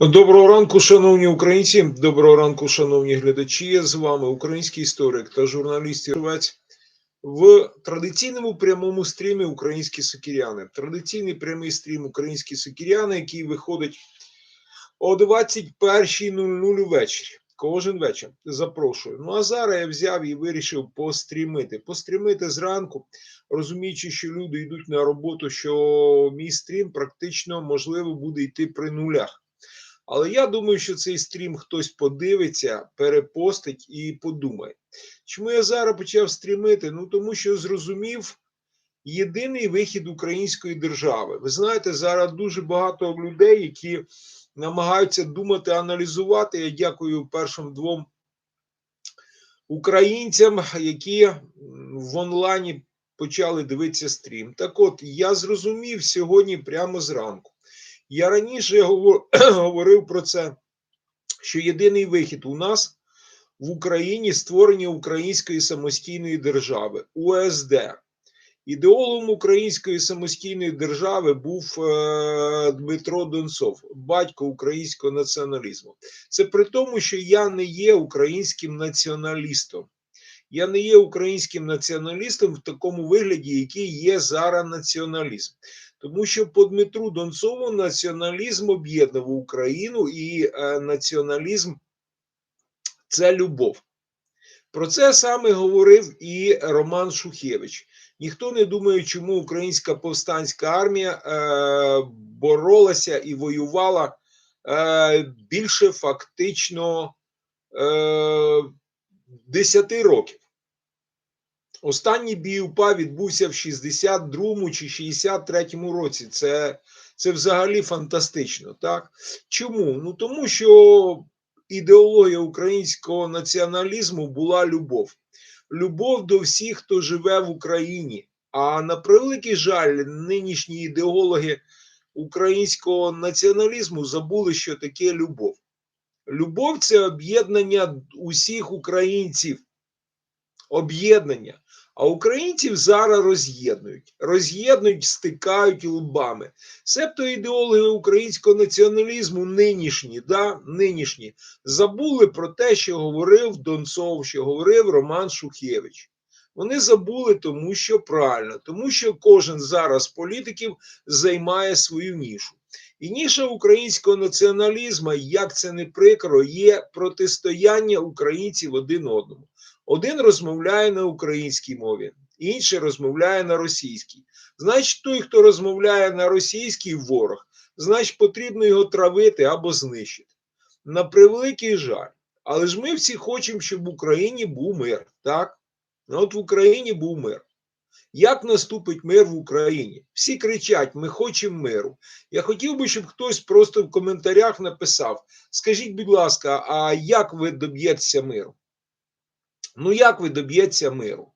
Доброго ранку, шановні українці. Доброго ранку, шановні глядачі. З вами український історик та журналіст Єрвець в традиційному прямому стрімі Українські сокіряни. Традиційний прямий стрім Українські сокіряни, який виходить о 21.00 ввечері. Кожен вечір запрошую. Ну а зараз я взяв і вирішив пострімити. Пострімити зранку, розуміючи, що люди йдуть на роботу, що мій стрім практично можливо буде йти при нулях. Але я думаю, що цей стрім хтось подивиться, перепостить і подумає. Чому я зараз почав стрімити? Ну тому що зрозумів єдиний вихід української держави. Ви знаєте, зараз дуже багато людей, які намагаються думати, аналізувати. Я дякую першим двом українцям, які в онлайні почали дивитися стрім. Так от я зрозумів сьогодні прямо зранку. Я раніше говорив про це, що єдиний вихід у нас в Україні створення української самостійної держави УСД. Ідеологом української самостійної держави був е, Дмитро Донцов, батько українського націоналізму. Це при тому, що я не є українським націоналістом. Я не є українським націоналістом в такому вигляді, який є зараз націоналізм. Тому що по Дмитру Донцову націоналізм об'єднав Україну і е, націоналізм це любов. Про це саме говорив і Роман Шухевич. Ніхто не думає, чому українська повстанська армія е, боролася і воювала е, більше фактично 10 років. Останній бій УПА відбувся в 62-му чи 63-му році. Це це взагалі фантастично. так? Чому? Ну тому що ідеологія українського націоналізму була любов. Любов до всіх, хто живе в Україні. А на превеликий жаль, нинішні ідеологи українського націоналізму забули, що таке любов. Любов це об'єднання усіх українців. Об'єднання. А українців зараз роз'єднують, роз'єднують, стикають лбами. Себто ідеологи українського націоналізму нинішні, да, нинішні, забули про те, що говорив Донцов, що говорив Роман Шухевич. Вони забули, тому що правильно, тому що кожен зараз з політиків займає свою нішу. І ніша українського націоналізму, як це не прикро, є протистояння українців один одному. Один розмовляє на українській мові, інший розмовляє на російській. Значить, той, хто розмовляє на російській ворог, значить, потрібно його травити або знищити. На превеликий жаль. Але ж ми всі хочемо, щоб в Україні був мир. Так? От в Україні був мир. Як наступить мир в Україні? Всі кричать: ми хочемо миру. Я хотів би, щоб хтось просто в коментарях написав: скажіть, будь ласка, а як ви доб'єтеся миру? Ну, як ви доб'єтеся миру?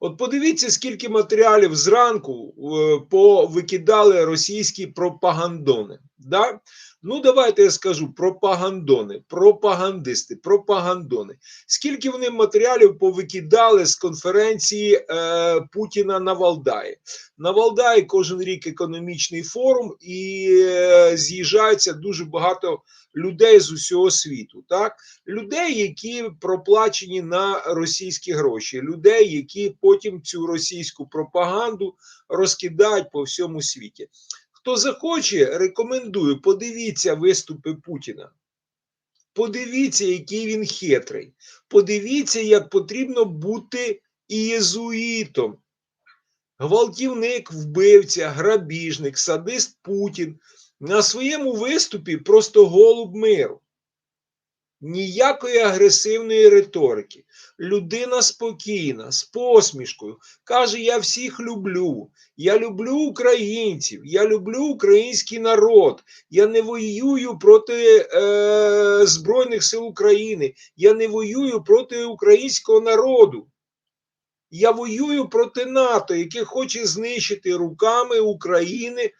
От подивіться, скільки матеріалів зранку е, повикидали російські пропагандони. Да? Ну, давайте я скажу пропагандони, пропагандисти, пропагандони. Скільки вони матеріалів повикидали з конференції е, Путіна на Валдаї? На Валдаї кожен рік економічний форум і е, з'їжджається дуже багато людей з усього світу. Так? Людей, які проплачені на російські гроші, людей, які потім цю російську пропаганду розкидають по всьому світі. Хто захоче, рекомендую, подивіться виступи Путіна. Подивіться, який він хитрий. Подивіться, як потрібно бути ієзуїтом. Гвалтівник, вбивця, грабіжник, садист Путін на своєму виступі просто голуб миру. Ніякої агресивної риторики. Людина спокійна, з посмішкою. Каже: Я всіх люблю. Я люблю українців, я люблю український народ. Я не воюю проти е, Збройних сил України. Я не воюю проти українського народу. Я воюю проти НАТО, яке хоче знищити руками України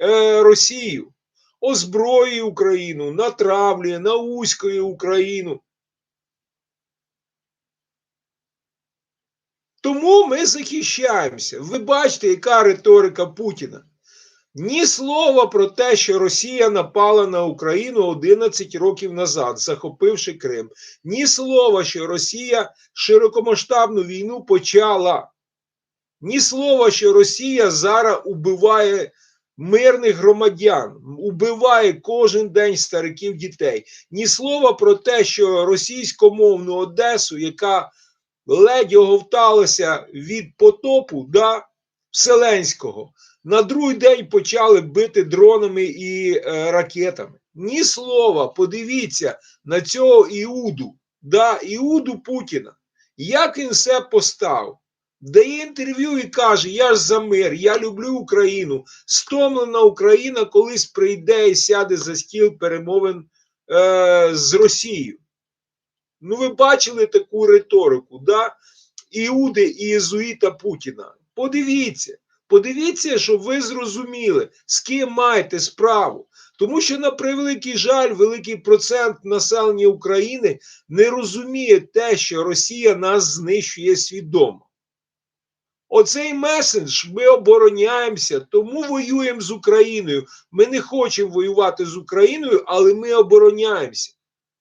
е, Росію озброює Україну, натравлює, науськує Україну. Тому ми захищаємося. Ви бачите, яка риторика Путіна. Ні слова про те, що Росія напала на Україну 11 років назад, захопивши Крим. Ні слова, що Росія широкомасштабну війну почала. Ні слова, що Росія зараз убиває мирних громадян, убиває кожен день стариків дітей. Ні слова про те, що російськомовну Одесу, яка ледь оговталася від потопу да, Вселенського, на другий день почали бити дронами і е, ракетами. Ні слова, подивіться на цього Іуду, да, Іуду Путіна. Як він все постав? Дає інтерв'ю і каже: Я ж за мир, я люблю Україну. Стомлена Україна колись прийде і сяде за стіл перемовин е, з Росією. Ну, ви бачили таку риторику, да? Іуди і Єзуїта Путіна. Подивіться, подивіться, щоб ви зрозуміли, з ким маєте справу. Тому що, на превеликий жаль, великий процент населення України не розуміє те, що Росія нас знищує свідомо. Оцей меседж ми обороняємося, тому воюємо з Україною. Ми не хочемо воювати з Україною, але ми обороняємося.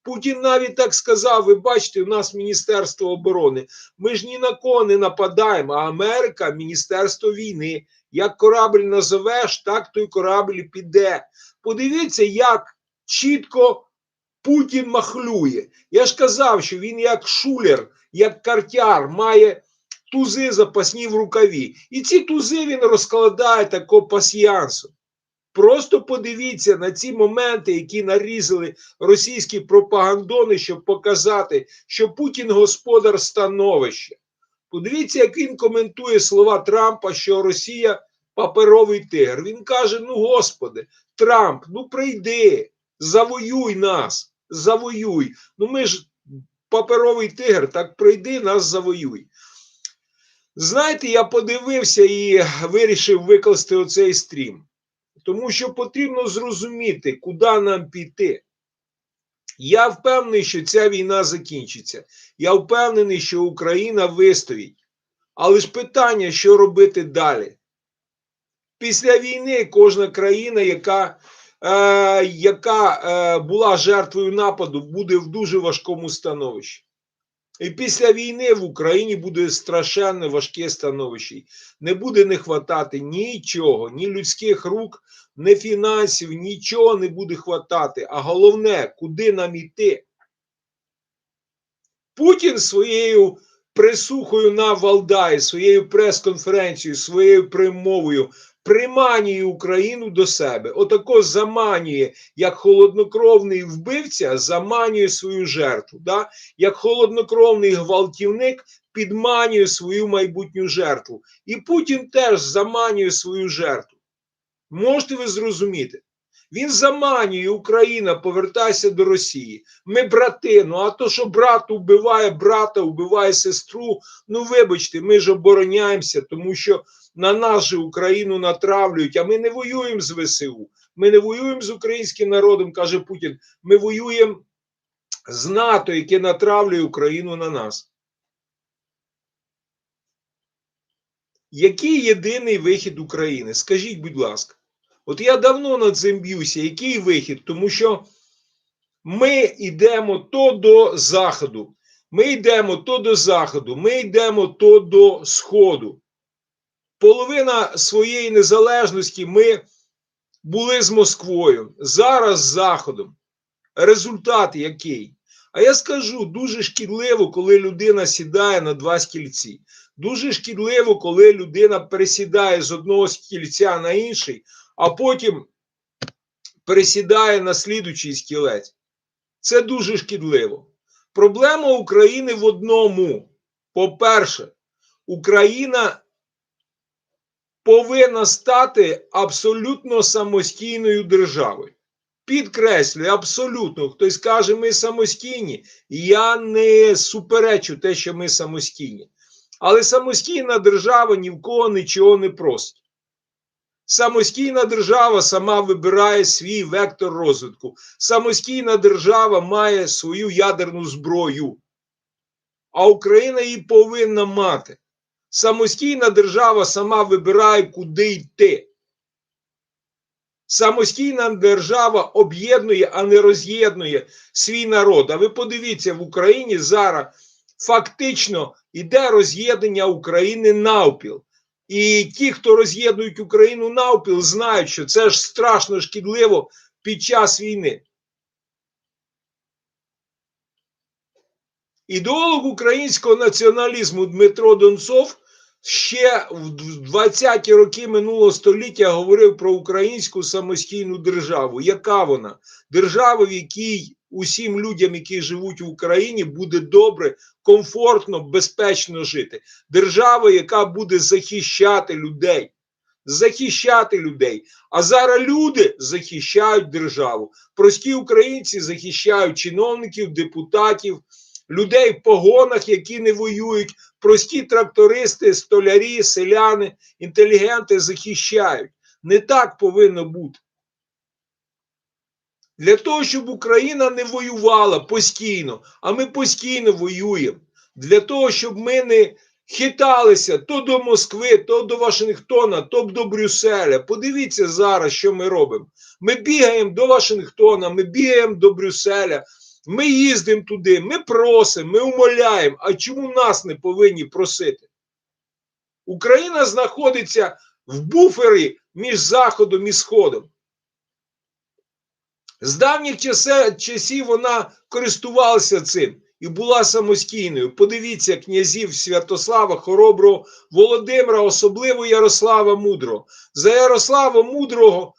Путін навіть так сказав: ви бачите, у нас Міністерство оборони. Ми ж ні на кого не нападаємо, а Америка Міністерство війни. Як корабль назовеш, так той корабль піде. Подивіться, як чітко Путін махлює. Я ж казав, що він як шулер, як картяр має тузи запасні в рукаві. І ці тузи він розкладає тако пасьянсом. Просто подивіться на ці моменти, які нарізали російські пропагандони, щоб показати, що Путін господар становища. Подивіться, як він коментує слова Трампа, що Росія паперовий тигр. Він каже: Ну, господи, Трамп, ну прийди, завоюй нас, завоюй. Ну ми ж паперовий тигр, так прийди, нас завоюй. Знаєте, я подивився і вирішив викласти оцей стрім. Тому що потрібно зрозуміти, куди нам піти. Я впевнений, що ця війна закінчиться. Я впевнений, що Україна вистоїть. Але ж питання, що робити далі? Після війни кожна країна, яка е, яка е, була жертвою нападу, буде в дуже важкому становищі. І після війни в Україні буде страшенно важке становище. Не буде не хватати нічого, ні людських рук, ні фінансів, нічого не буде хватати. А головне, куди нам іти? Путін своєю присухою на Валдаї, своєю прес-конференцією, своєю примовою приманює Україну до себе. Отако заманює, як холоднокровний вбивця, заманює свою жертву. Да? Як холоднокровний гвалтівник підманює свою майбутню жертву. І Путін теж заманює свою жертву. Можете ви зрозуміти? Він заманює Україна, повертайся до Росії. Ми брати. Ну а то, що брат убиває брата, убиває сестру. Ну вибачте, ми ж обороняємося, тому що на нас же Україну натравлюють. А ми не воюємо з ВСУ. Ми не воюємо з українським народом, каже Путін. Ми воюємо з НАТО, яке натравлює Україну на нас. Який єдиний вихід України? Скажіть, будь ласка. От я давно над цим б'юся. Який вихід? Тому що ми йдемо то до Заходу, ми йдемо то до Заходу, ми йдемо то до Сходу. Половина своєї незалежності ми були з Москвою, зараз з Заходом. Результат який? А я скажу дуже шкідливо, коли людина сідає на два стільці. Дуже шкідливо, коли людина пересідає з одного стільця на інший, а потім пересідає на слідучий стілець. Це дуже шкідливо. Проблема України в одному. По-перше, Україна повинна стати абсолютно самостійною державою. Підкреслюю, абсолютно. Хтось каже, ми самостійні. Я не суперечу те, що ми самостійні. Але самостійна держава ні в кого нічого не просить. Самостійна держава сама вибирає свій вектор розвитку. Самостійна держава має свою ядерну зброю. А Україна її повинна мати. Самостійна держава сама вибирає, куди йти. Самостійна держава об'єднує, а не роз'єднує свій народ. А ви подивіться, в Україні зараз фактично йде роз'єднання України навпіл. І ті, хто роз'єднують Україну навпіл, знають, що це ж страшно шкідливо під час війни. Ідеолог українського націоналізму Дмитро Донцов ще в 20-ті роки минулого століття говорив про українську самостійну державу. Яка вона? Держава, в якій усім людям, які живуть в Україні, буде добре, комфортно, безпечно жити. Держава, яка буде захищати людей. Захищати людей. А зараз люди захищають державу. Прості українці захищають чиновників, депутатів, людей в погонах, які не воюють. Прості трактористи, столярі, селяни, інтелігенти захищають. Не так повинно бути. Для того, щоб Україна не воювала постійно, а ми постійно воюємо. Для того, щоб ми не хиталися то до Москви, то до Вашингтона, то до Брюсселя. Подивіться зараз, що ми робимо. Ми бігаємо до Вашингтона, ми бігаємо до Брюсселя, ми їздимо туди, ми просимо, ми умоляємо. А чому нас не повинні просити? Україна знаходиться в буфері між Заходом і Сходом. З давніх часів вона користувалася цим і була самостійною. Подивіться князів Святослава, Хороброго, Володимира, особливо Ярослава Мудрого. За Ярослава Мудрого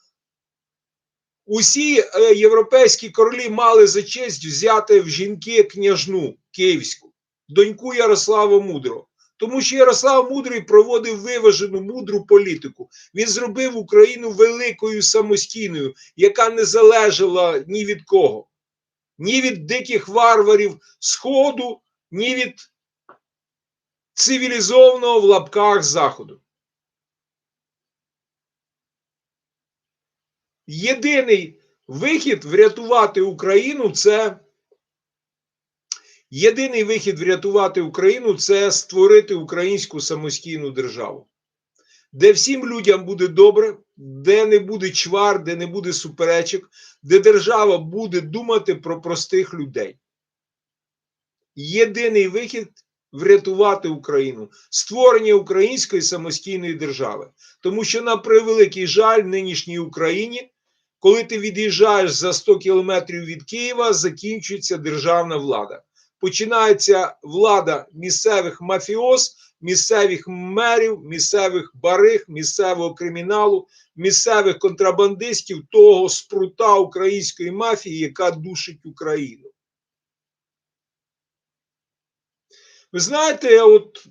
усі е, європейські королі мали за честь взяти в жінки княжну київську, доньку Ярослава Мудрого. Тому що Ярослав Мудрий проводив виважену мудру політику. Він зробив Україну великою самостійною, яка не залежала ні від кого, ні від диких варварів Сходу, ні від цивілізованого в лапках Заходу. Єдиний вихід врятувати Україну це Єдиний вихід врятувати Україну це створити українську самостійну державу, де всім людям буде добре, де не буде чвар, де не буде суперечок, де держава буде думати про простих людей. Єдиний вихід врятувати Україну, створення української самостійної держави. Тому що, на превеликий жаль, нинішній Україні, коли ти від'їжджаєш за 100 кілометрів від Києва, закінчується державна влада починається влада місцевих мафіоз, місцевих мерів, місцевих бариг, місцевого криміналу, місцевих контрабандистів того спрута української мафії, яка душить Україну. Ви знаєте, от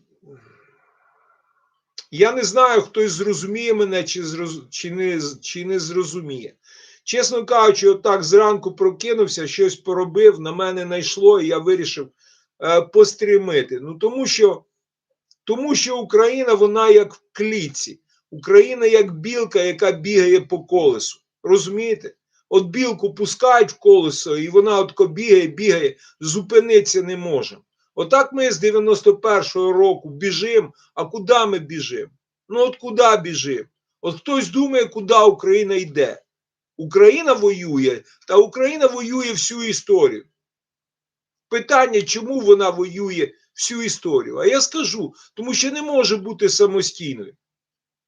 я не знаю, хтось зрозуміє мене чи, зроз... чи, не, чи не зрозуміє. Чесно кажучи, отак зранку прокинувся, щось поробив, на мене найшло, і я вирішив е, пострімити. Ну тому що тому що Україна, вона як в клітці, Україна як білка, яка бігає по колесу. Розумієте? От білку пускають в колесо, і вона отко бігає, бігає, зупинитися не може. Отак ми з 91-го року біжимо. А куди ми біжимо? Ну от куди біжимо? От хтось думає, куди Україна йде. Україна воює, та Україна воює всю історію. Питання, чому вона воює всю історію? А я скажу, тому що не може бути самостійною,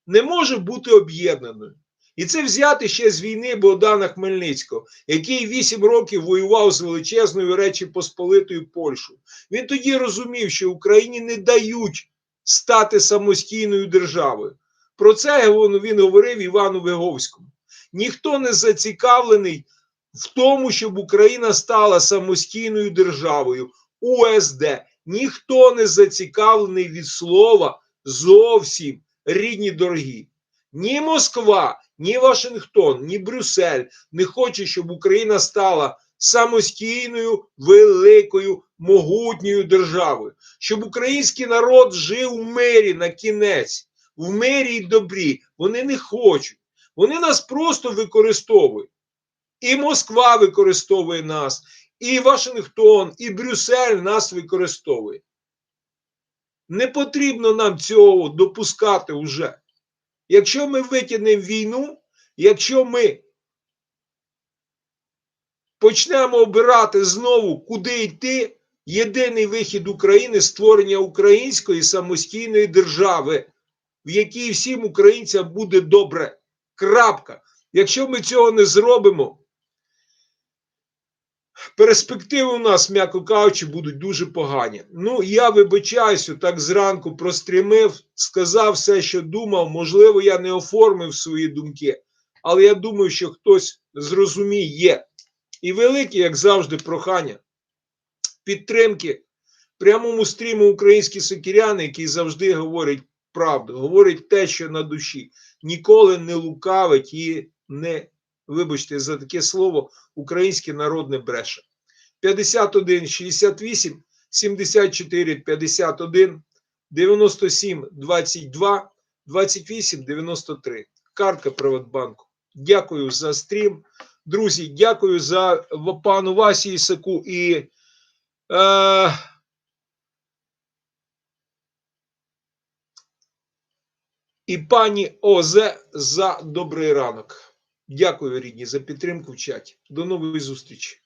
не може бути об'єднаною. І це взяти ще з війни Богдана Хмельницького, який вісім років воював з величезною Речі Посполитою Польщею. Він тоді розумів, що Україні не дають стати самостійною державою. Про це він говорив Івану Виговському ніхто не зацікавлений в тому, щоб Україна стала самостійною державою. УСД ніхто не зацікавлений від слова зовсім рідні дорогі. Ні Москва, ні Вашингтон, ні Брюссель не хоче, щоб Україна стала самостійною, великою, могутньою державою, щоб український народ жив в мирі на кінець, в мирі й добрі. Вони не хочуть. Вони нас просто використовують. І Москва використовує нас, і Вашингтон, і Брюссель нас використовує. Не потрібно нам цього допускати вже. Якщо ми витягнемо війну, Якщо ми почнемо обирати знову, куди йти, єдиний вихід України створення української самостійної держави, в якій всім українцям буде добре. Крапка. Якщо ми цього не зробимо, перспективи у нас, м'яко кажучи, будуть дуже погані. Ну, я вибачаюся, так зранку прострімив, сказав все, що думав. Можливо, я не оформив свої думки, але я думаю, що хтось зрозуміє. І велике, як завжди, прохання підтримки прямому стріму українські сокіряни, які завжди говорять правду, говорять те, що на душі, ніколи не лукавить і не, вибачте за таке слово, український народ не бреше. 51 68 74 51 97 22 28 93. Картка Приватбанку. Дякую за стрім. Друзі, дякую за пану Васі Ісаку і е, і пані Озе за добрий ранок. Дякую, рідні, за підтримку в чаті. До нової зустрічі.